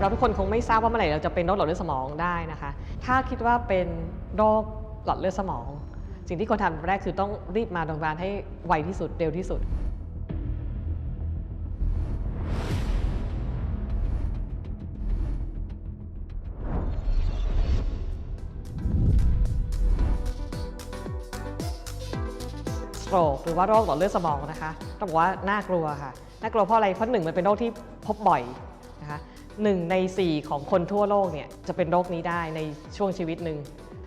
เราทุกคนคงไม่ทราบว่าเมื่อไหร่เราจะเป็นโรคหลอดเลือดสมองได้นะคะ ถ้าคิดว่าเป็นโรคหลอดเลือดสมอง สิ่งที่ควรทำแรกคือต้องรีบมาโรงพยาบาลให้ไวที่สุดเร็วที่สุดโตรกหรือว่าโรคหลอดเลือดสมองนะคะ ต้องบอกว่าน่ากลัวค่ะ น่ากลัวเพราะอะไร เพราะหนึ่งมันเป็นโรคที่พบบ่อย หนึ่งใน 4 ของคนทั่วโลกเนี่ยจะเป็นโรคนี้ได้ในช่วงชีวิตหนึ่ง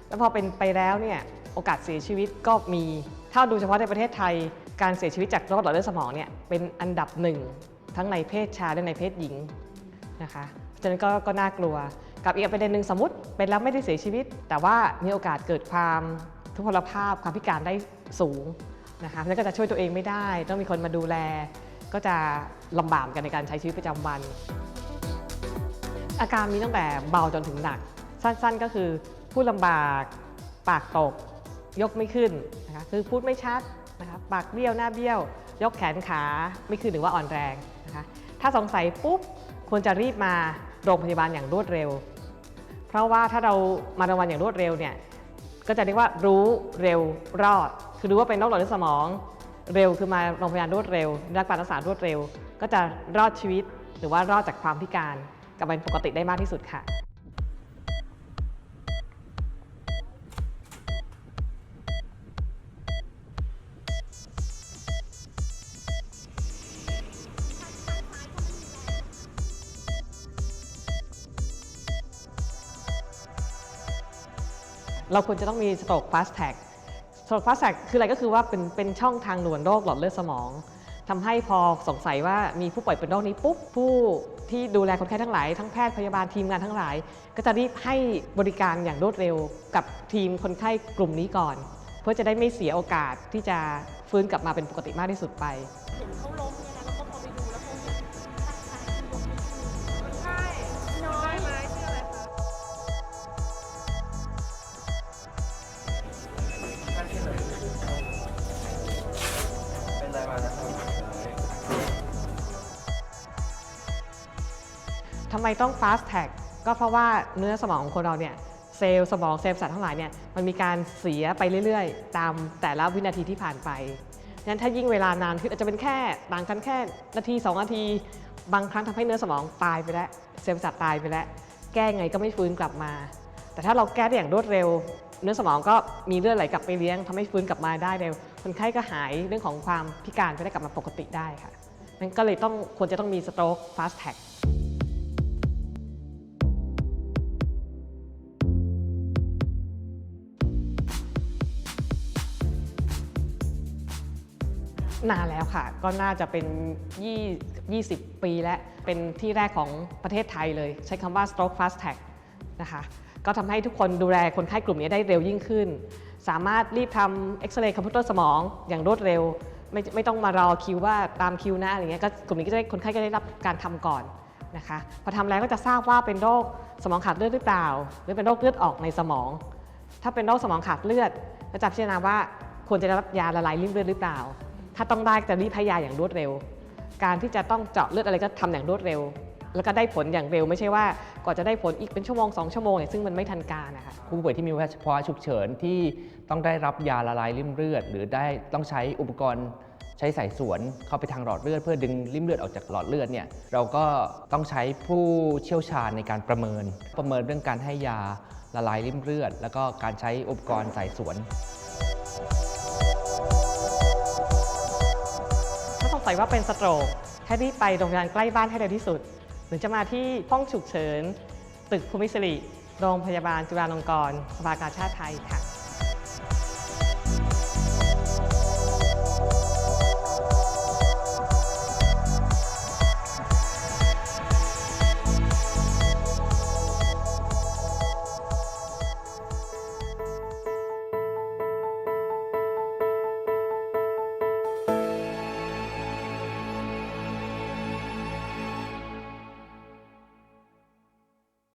แล้วพอเป็นไปแล้วเนี่ยโอกาสเสียชีวิตก็มีถ้าดูเฉพาะในประเทศไทย การเสียชีวิตจากโรคหลอดเลือดสมองเนี่ยเป็นอันดับหนึ่งทั้งในเพศชายและในเพศหญิงนะคะเพราะฉะนั้นก็ก็น่ากลัว กับอีกประเด็นหนึ่งสมมติเป็นแล้วไม่ได้เสียชีวิต แต่ว่ามีโอกาสเกิดความทุพพลภาพความพิการได้สูงนะคะแล้วก็จะช่วยตัวเองไม่ได้ ต้องมีคนมาดูแล ก็จะลำบากกันในการใช้ชีวิตประจำวัน อาการมีตั้งแต่เบาจนถึงหนัก สั้นๆก็คือพูดลำบากปากตก ยกไม่ขึ้นนะคะคือพูดไม่ชัดนะคะปากเบี้ยวหน้าเบี้ยว ยกแขนขาไม่ขึ้นหรือว่าอ่อนแรงนะคะถ้าสงสัยปุ๊บควรจะรีบมาโรงพยาบาลอย่างรวดเร็ว เพราะว่าถ้าเรามาโรงพยาบาลอย่างรวดเร็วเนี่ยก็จะเรียกว่ารู้เร็วรอด คือรู้ว่าเป็นโรคหลอดเลือดสมอง เร็วคือมาโรงพยาบาลรวดเร็วได้รับการักษารวดเร็ว ก็จะรอดชีวิต หรือว่ารอดจากความพิการ ลับเป็นปกติได้มากที่สุดค่ะเราควรจะต้องมี stroke fast tag stroke fast tag คืออะไรก็คือว่าเป็นเป็นช่องทางด่วนโรคหลอดเลือดสมอง ทำให้พอสงสัยว่ามีผู้ป่วยเป็นโรคนี้ปุ๊บผู้ที่ดูแลคนไข้ทั้งหลาย ทั้งแพทย์พยาบาลทีมงานทั้งหลาย ก็จะรีบให้บริการอย่างรวดเร็วกับทีมคนไข้กลุ่มนี้ก่อน เพื่อจะได้ไม่เสียโอกาสที่จะฟื้นกลับมาเป็นปกติมากที่สุดไป ทำไมต้อง fast tag ก็เพราะว่าเนื้อสมองของคนเราเนี่ยเซลล์สมองเซลล์ประสาททั้งหลายเนี่ยมันมีการเสียไปเรื่อยๆ ตามแต่ละวินาทีที่ผ่านไปงั้นถ้ายิ่งเวลานานขึ้นอาจจะเป็นแค่ต่างกันแค่นาที 2 นาที บางครั้งทำให้เนื้อสมองตายไปแล้ว เซลล์ประสาทตายไปแล้ว แก้ไงก็ไม่ฟื้นกลับมา แต่ถ้าเราแก้ได้อย่างรวดเร็ว เนื้อสมองก็มีเลือดไหลกลับไปเลี้ยงทำให้ฟื้นกลับมาได้เร็ว คนไข้ก็หายเรื่องของความพิการก็ได้กลับมาปกติได้ค่ะนั่นก็เลยต้องควรจะต้องมี stroke fast tag นานแล้วค่ะ ก็น่าจะเป็น 20 ปีแล้วเป็นที่แรกของประเทศไทยเลย ใช้คำว่า stroke fast tag นะคะก็ทำให้ทุกคนดูแลคนไข้กลุ่มนี้ได้เร็วยิ่งขึ้น สามารถรีบทำเอ็กซเรย์คอมพิวเตอร์สมองอย่างรวดเร็ว ไม่ไม่ต้องมารอคิวว่าตามคิวนะอะไรเงี้ยก็กลุ่มนี้ก็จะได้คนไข้ก็ได้รับการทำก่อนนะคะพอทำแล้วก็จะทราบว่าเป็นโรคสมองขาดเลือดหรือเปล่า หรือเป็นโรคเลือดออกในสมอง ถ้าเป็นโรคสมองขาดเลือดก็จะพิจารณาว่าควรจะได้รับยาละลายริ่มเลือดหรือเปล่า ถ้าต้องได้จะรีบให้ยาอย่างรวดเร็ว การที่จะต้องเจาะเลือดอะไรก็ทำอย่างรวดเร็ว แล้วก็ได้ผลอย่างเร็วไม่ใช่ว่ากว่อนจะได้ผลอีกเป็นชั่วโมงสองชั่วโมงเนี่ยซึ่งมันไม่ทันการนะคะผู้ป่วยที่มีภาวะฉุกเฉินที่ต้องได้รับยาละลายริ่มเลือด หรือได้ต้องใช้อุปกรณ์ใช้สายสวนเข้าไปทางหลอดเลือด เพื่อดึงริ่มเลือดออกจากหลอดเลือดเนี่ยเราก็ต้องใช้ผู้เชี่ยวชาญในการประเมิน ประเมินเรื่องการให้ยาละลายริ่มเลือด แล้วก็การใช้อุปกรณ์สายสวน ยว่าเป็นสโตรกให้รีบไปโรงพยาบาลใกล้บ้านให้เร็วที่สุด หรือจะมาที่ห้องฉุกเฉิน ตึกภูมิสิริ โรงพยาบาลจุฬาลงกรณ์สภากาชาติไทยค่ะ